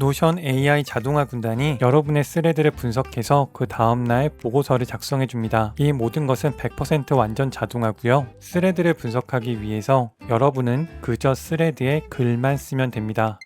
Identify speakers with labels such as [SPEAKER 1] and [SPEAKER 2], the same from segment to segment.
[SPEAKER 1] 노션 AI 자동화 군단이 여러분의 스레드를 분석해서 그 다음날 보고서를 작성해 줍니다. 이 모든 것은 100% 완전 자동화고요. 스레드를 분석하기 위해서 여러분은 그저 스레드에 글만 쓰면 됩니다.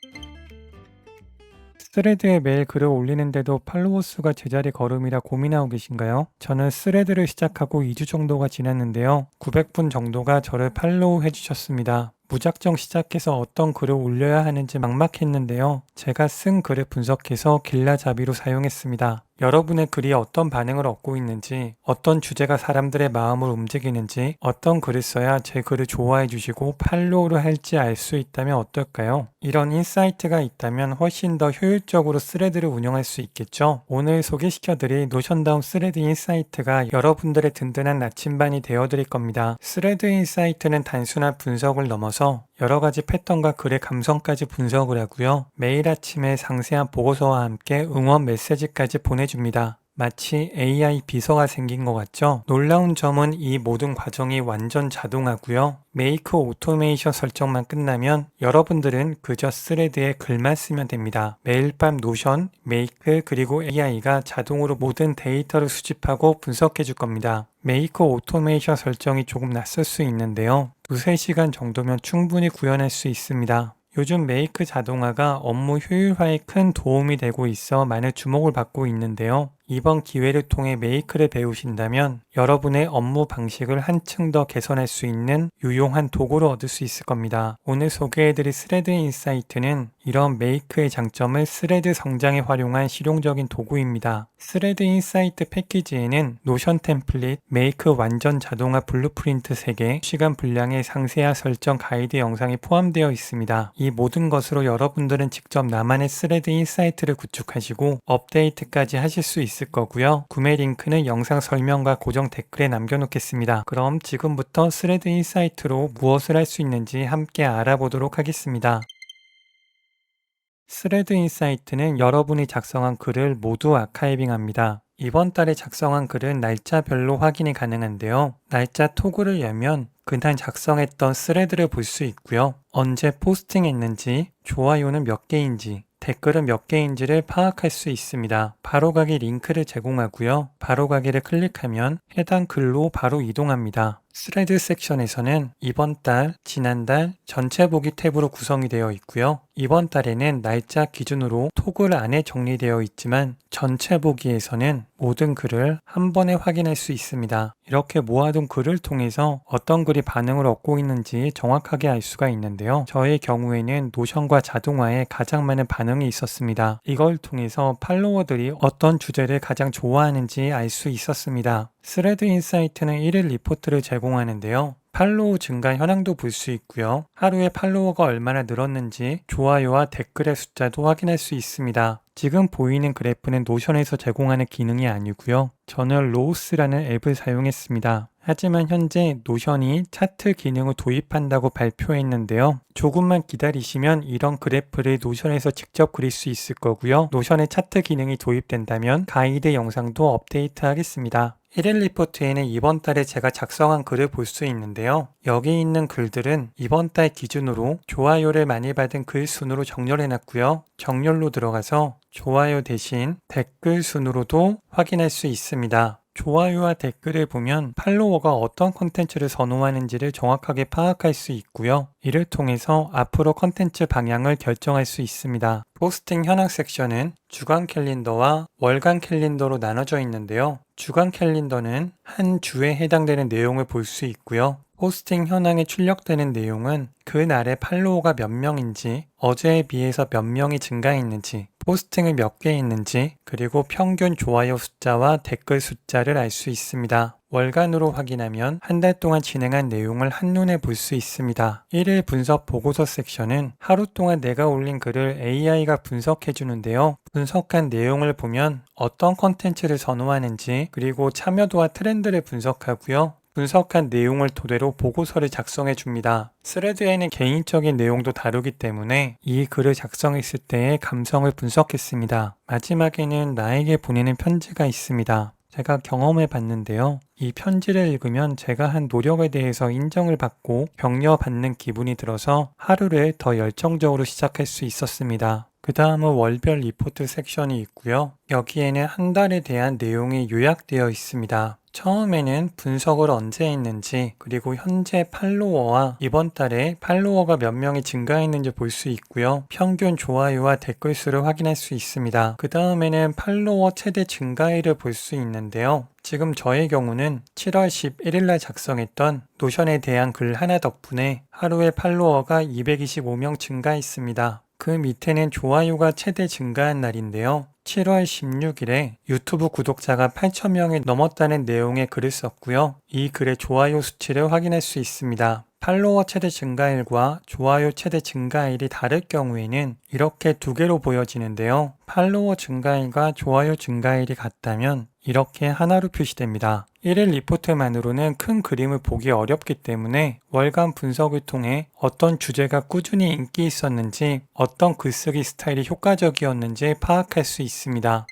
[SPEAKER 1] 스레드에 매일 글을 올리는데도 팔로워 수가 제자리 걸음이라 고민하고 계신가요? 저는 스레드를 시작하고 2주 정도가 지났는데요. 900분 정도가 저를 팔로우 해주셨습니다. 무작정 시작해서 어떤 글을 올려야 하는지 막막했는데요. 제가 쓴 글을 분석해서 길라잡이로 사용했습니다. 여러분의 글이 어떤 반응을 얻고 있는지, 어떤 주제가 사람들의 마음을 움직이는지, 어떤 글을 써야 제 글을 좋아해 주시고 팔로우를 할지 알 수 있다면 어떨까요? 이런 인사이트가 있다면 훨씬 더 효율적으로 스레드를 운영할 수 있겠죠? 오늘 소개시켜드릴 노션다운 스레드 인사이트가 여러분들의 든든한 나침반이 되어드릴 겁니다. 스레드 인사이트는 단순한 분석을 넘어서 여러 가지 패턴과 글의 감성까지 분석을 하고요. 매일 아침에 상세한 보고서와 함께 응원 메시지까지 보내줍니다. 마치 AI 비서가 생긴 것 같죠? 놀라운 점은 이 모든 과정이 완전 자동화고요. 메이크 오토메이션 설정만 끝나면 여러분들은 그저 스레드에 글만 쓰면 됩니다. 매일 밤 노션, 메이크 그리고 AI가 자동으로 모든 데이터를 수집하고 분석해 줄 겁니다. 메이크 오토메이션 설정이 조금 낯설 수 있는데요. 두세 시간 정도면 충분히 구현할 수 있습니다. 요즘 메이크 자동화가 업무 효율화에 큰 도움이 되고 있어 많은 주목을 받고 있는데요. 이번 기회를 통해 메이크를 배우신다면 여러분의 업무 방식을 한층 더 개선할 수 있는 유용한 도구를 얻을 수 있을 겁니다. 오늘 소개해드릴 스레드 인사이트는 이런 메이크의 장점을 스레드 성장에 활용한 실용적인 도구입니다. 스레드 인사이트 패키지에는 노션 템플릿, 메이크 완전 자동화 블루프린트 3개, 시간 분량의 상세한 설정 가이드 영상이 포함되어 있습니다. 이 모든 것으로 여러분들은 직접 나만의 스레드 인사이트를 구축하시고 업데이트까지 하실 수 있을 거고요. 구매 링크는 영상 설명과 고정 댓글에 남겨놓겠습니다. 그럼 지금부터 스레드 인사이트로 무엇을 할 수 있는지 함께 알아보도록 하겠습니다. 스레드 인사이트는 여러분이 작성한 글을 모두 아카이빙합니다. 이번 달에 작성한 글은 날짜별로 확인이 가능한데요. 날짜 토글을 열면 그날 작성했던 스레드를 볼 수 있고요. 언제 포스팅했는지, 좋아요는 몇 개인지, 댓글은 몇 개인지를 파악할 수 있습니다. 바로가기 링크를 제공하고요. 바로가기를 클릭하면 해당 글로 바로 이동합니다. 스레드 섹션에서는 이번 달, 지난달, 전체 보기 탭으로 구성이 되어 있고요. 이번 달에는 날짜 기준으로 토글 안에 정리되어 있지만 전체 보기에서는 모든 글을 한 번에 확인할 수 있습니다. 이렇게 모아둔 글을 통해서 어떤 글이 반응을 얻고 있는지 정확하게 알 수가 있는데요. 저의 경우에는 노션과 자동화에 가장 많은 반응이 있었습니다. 이걸 통해서 팔로워들이 어떤 주제를 가장 좋아하는지 알 수 있었습니다. 스레드 인사이트는 1일 리포트를 제공 하는데요. 팔로우 증가 현황도 볼 수 있고요. 하루에 팔로워가 얼마나 늘었는지 좋아요와 댓글의 숫자도 확인할 수 있습니다. 지금 보이는 그래프는 노션에서 제공하는 기능이 아니고요. 저는 로우스라는 앱을 사용했습니다. 하지만 현재 노션이 차트 기능을 도입한다고 발표했는데요. 조금만 기다리시면 이런 그래프를 노션에서 직접 그릴 수 있을 거고요. 노션의 차트 기능이 도입된다면 가이드 영상도 업데이트 하겠습니다. 1일 리포트에는 이번 달에 제가 작성한 글을 볼 수 있는데요. 여기 있는 글들은 이번 달 기준으로 좋아요를 많이 받은 글 순으로 정렬해 놨고요. 정렬로 들어가서 좋아요 대신 댓글 순으로도 확인할 수 있습니다. 좋아요와 댓글을 보면 팔로워가 어떤 컨텐츠를 선호하는지를 정확하게 파악할 수 있고요. 이를 통해서 앞으로 컨텐츠 방향을 결정할 수 있습니다. 포스팅 현황 섹션은 주간 캘린더와 월간 캘린더로 나눠져 있는데요. 주간 캘린더는 한 주에 해당되는 내용을 볼 수 있고요. 포스팅 현황에 출력되는 내용은 그날의 팔로워가 몇 명인지, 어제에 비해서 몇 명이 증가했는지, 포스팅을 몇개 했는지, 그리고 평균 좋아요 숫자와 댓글 숫자를 알 수 있습니다. 월간으로 확인하면 한 달 동안 진행한 내용을 한눈에 볼 수 있습니다. 1일 분석 보고서 섹션은 하루 동안 내가 올린 글을 AI가 분석해 주는데요. 분석한 내용을 보면 어떤 컨텐츠를 선호하는지 그리고 참여도와 트렌드를 분석하고요. 분석한 내용을 토대로 보고서를 작성해 줍니다. 스레드에는 개인적인 내용도 다루기 때문에 이 글을 작성했을 때의 감성을 분석했습니다. 마지막에는 나에게 보내는 편지가 있습니다. 제가 경험해 봤는데요. 이 편지를 읽으면 제가 한 노력에 대해서 인정을 받고 격려받는 기분이 들어서 하루를 더 열정적으로 시작할 수 있었습니다. 그 다음은 월별 리포트 섹션이 있고요. 여기에는 한 달에 대한 내용이 요약되어 있습니다. 처음에는 분석을 언제 했는지 그리고 현재 팔로워와 이번 달에 팔로워가 몇 명이 증가했는지 볼 수 있고요. 평균 좋아요와 댓글 수를 확인할 수 있습니다. 그 다음에는 팔로워 최대 증가율을 볼 수 있는데요. 지금 저의 경우는 7월 11일 날 작성했던 노션에 대한 글 하나 덕분에 하루에 팔로워가 225명 증가했습니다. 그 밑에는 좋아요가 최대 증가한 날인데요. 7월 16일에 유튜브 구독자가 8,000명이 넘었다는 내용의 글을 썼고요. 이 글의 좋아요 수치를 확인할 수 있습니다. 팔로워 최대 증가일과 좋아요 최대 증가일이 다를 경우에는 이렇게 두 개로 보여지는데요. 팔로워 증가일과 좋아요 증가일이 같다면 이렇게 하나로 표시됩니다. 1일 리포트만으로는 큰 그림을 보기 어렵기 때문에 월간 분석을 통해 어떤 주제가 꾸준히 인기 있었는지 어떤 글쓰기 스타일이 효과적이었는지 파악할 수 있습니다.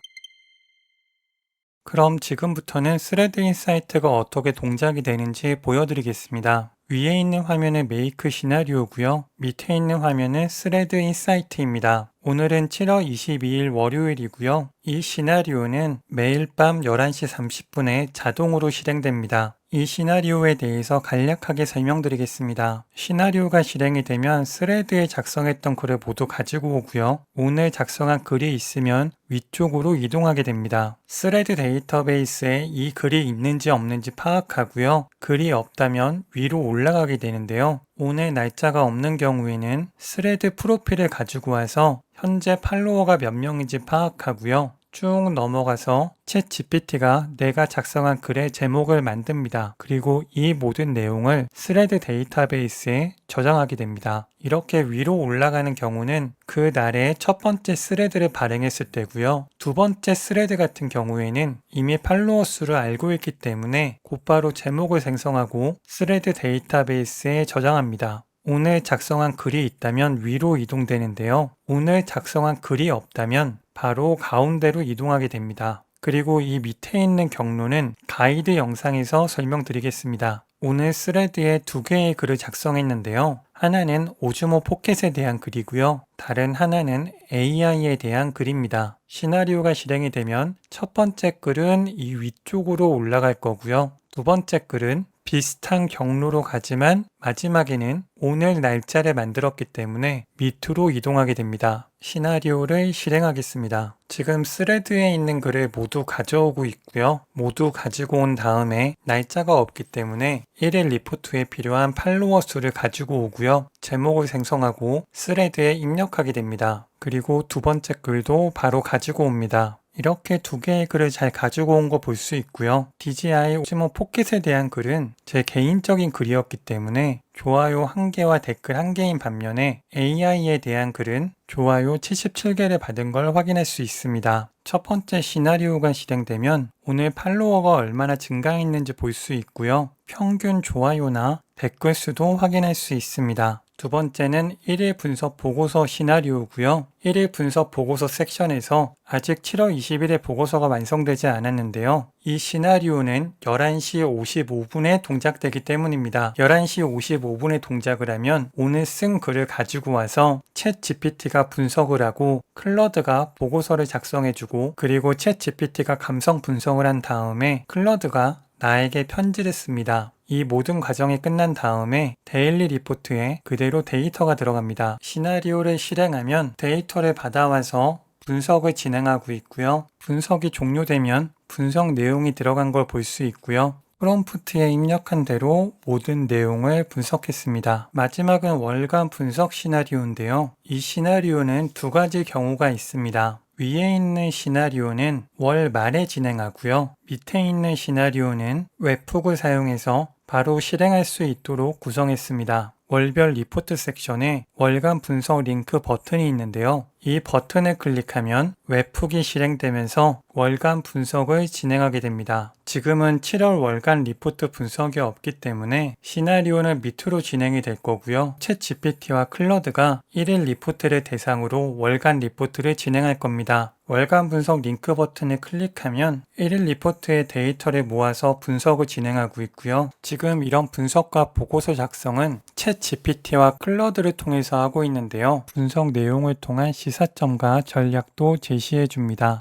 [SPEAKER 1] 그럼 지금부터는 스레드 인사이트가 어떻게 동작이 되는지 보여드리겠습니다. 위에 있는 화면은 메이크 시나리오고요. 밑에 있는 화면은 스레드 인사이트입니다. 오늘은 7월 22일 월요일이고요. 이 시나리오는 매일 밤 11시 30분에 자동으로 실행됩니다. 이 시나리오에 대해서 간략하게 설명드리겠습니다. 시나리오가 실행이 되면 스레드에 작성했던 글을 모두 가지고 오고요. 오늘 작성한 글이 있으면 위쪽으로 이동하게 됩니다. 스레드 데이터베이스에 이 글이 있는지 없는지 파악하고요. 글이 없다면 위로 올라가게 되는데요. 오늘 날짜가 없는 경우에는 스레드 프로필을 가지고 와서 현재 팔로워가 몇 명인지 파악하고요. 쭉 넘어가서 챗 GPT가 내가 작성한 글의 제목을 만듭니다. 그리고 이 모든 내용을 스레드 데이터베이스에 저장하게 됩니다. 이렇게 위로 올라가는 경우는 그 날의 첫 번째 스레드를 발행했을 때고요. 두 번째 스레드 같은 경우에는 이미 팔로워 수를 알고 있기 때문에 곧바로 제목을 생성하고 스레드 데이터베이스에 저장합니다. 오늘 작성한 글이 있다면 위로 이동되는데요. 오늘 작성한 글이 없다면 바로 가운데로 이동하게 됩니다. 그리고 이 밑에 있는 경로는 가이드 영상에서 설명드리겠습니다. 오늘 스레드에 두 개의 글을 작성했는데요. 하나는 오즈모 포켓에 대한 글이고요. 다른 하나는 AI에 대한 글입니다. 시나리오가 실행이 되면 첫 번째 글은 이 위쪽으로 올라갈 거고요. 두 번째 글은 비슷한 경로로 가지만 마지막에는 오늘 날짜를 만들었기 때문에 밑으로 이동하게 됩니다. 시나리오를 실행하겠습니다. 지금 스레드에 있는 글을 모두 가져오고 있고요. 모두 가지고 온 다음에 날짜가 없기 때문에 1일 리포트에 필요한 팔로워 수를 가지고 오고요. 제목을 생성하고 스레드에 입력하게 됩니다. 그리고 두 번째 글도 바로 가지고 옵니다. 이렇게 두 개의 글을 잘 가지고 온 거 볼 수 있고요. DJI 오즈모 포켓에 대한 글은 제 개인적인 글이었기 때문에 좋아요 1개와 댓글 1개인 반면에 AI에 대한 글은 좋아요 77개를 받은 걸 확인할 수 있습니다. 첫 번째 시나리오가 실행되면 오늘 팔로워가 얼마나 증가했는지 볼 수 있고요. 평균 좋아요나 댓글 수도 확인할 수 있습니다. 두 번째는 1일 분석 보고서 시나리오고요. 1일 분석 보고서 섹션에서 아직 7월 20일에 보고서가 완성되지 않았는데요. 이 시나리오는 11시 55분에 동작되기 때문입니다. 11시 55분에 동작을 하면 오늘 쓴 글을 가지고 와서 챗 GPT가 분석을 하고 클러드가 보고서를 작성해주고 그리고 챗 GPT가 감성 분석을 한 다음에 클러드가 나에게 편지를 씁니다. 이 모든 과정이 끝난 다음에 데일리 리포트에 그대로 데이터가 들어갑니다. 시나리오를 실행하면 데이터를 받아와서 분석을 진행하고 있고요. 분석이 종료되면 분석 내용이 들어간 걸 볼 수 있고요. 프롬프트에 입력한 대로 모든 내용을 분석했습니다. 마지막은 월간 분석 시나리오인데요. 이 시나리오는 두 가지 경우가 있습니다. 위에 있는 시나리오는 월 말에 진행하고요. 밑에 있는 시나리오는 웹북을 사용해서 바로 실행할 수 있도록 구성했습니다. 월별 리포트 섹션에 월간 분석 링크 버튼이 있는데요. 이 버튼을 클릭하면 웹북이 실행되면서 월간 분석을 진행하게 됩니다. 지금은 7월 월간 리포트 분석이 없기 때문에 시나리오는 밑으로 진행이 될 거고요. 챗 GPT와 클러드가 1일 리포트를 대상으로 월간 리포트를 진행할 겁니다. 월간 분석 링크 버튼을 클릭하면 1일 리포트의 데이터를 모아서 분석을 진행하고 있고요. 지금 이런 분석과 보고서 작성은 챗 GPT와 클러드를 통해서 하고 있는데요. 분석 내용을 통한 시스템 시사점과 전략도 제시해 줍니다.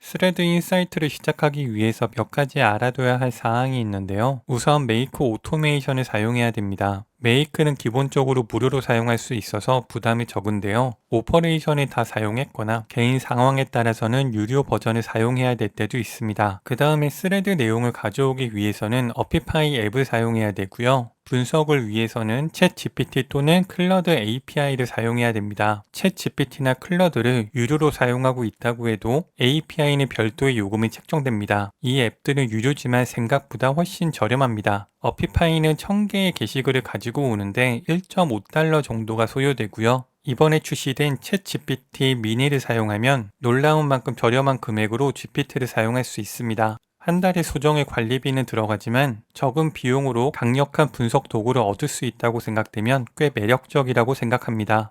[SPEAKER 1] 스레드 인 사이트를 시작하기 위해서 몇 가지 알아둬야 할 사항이 있는데요. 우선 메이크 오토메이션을 사용해야 됩니다. 메이크는 기본적으로 무료로 사용할 수 있어서 부담이 적은데요. 오퍼레이션을 다 사용했거나 개인 상황에 따라서는 유료 버전을 사용해야 될 때도 있습니다. 그 다음에 스레드 내용을 가져오기 위해서는 어피파이 앱을 사용해야 되고요. 분석을 위해서는 챗 GPT 또는 클러드 API를 사용해야 됩니다. 챗 GPT나 클러드를 유료로 사용하고 있다고 해도 API는 별도의 요금이 책정됩니다. 이 앱들은 유료지만 생각보다 훨씬 저렴합니다. 어피파이는 1000개의 게시글을 가지고 오는데 1.5달러 정도가 소요되고요. 이번에 출시된 챗 GPT 미니를 사용하면 놀라운 만큼 저렴한 금액으로 GPT를 사용할 수 있습니다. 한 달의 소정의 관리비는 들어가지만 적은 비용으로 강력한 분석 도구를 얻을 수 있다고 생각되면 꽤 매력적이라고 생각합니다.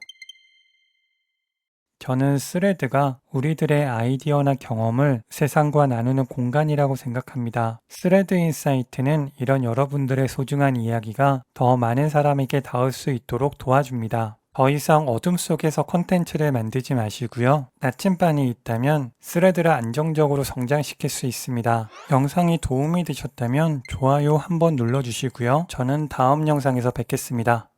[SPEAKER 1] 저는 스레드가 우리들의 아이디어나 경험을 세상과 나누는 공간이라고 생각합니다. 스레드 인사이트는 이런 여러분들의 소중한 이야기가 더 많은 사람에게 닿을 수 있도록 도와줍니다. 더 이상 어둠 속에서 콘텐츠를 만들지 마시고요. 나침반이 있다면 스레드를 안정적으로 성장시킬 수 있습니다. 영상이 도움이 되셨다면 좋아요 한번 눌러주시고요. 저는 다음 영상에서 뵙겠습니다.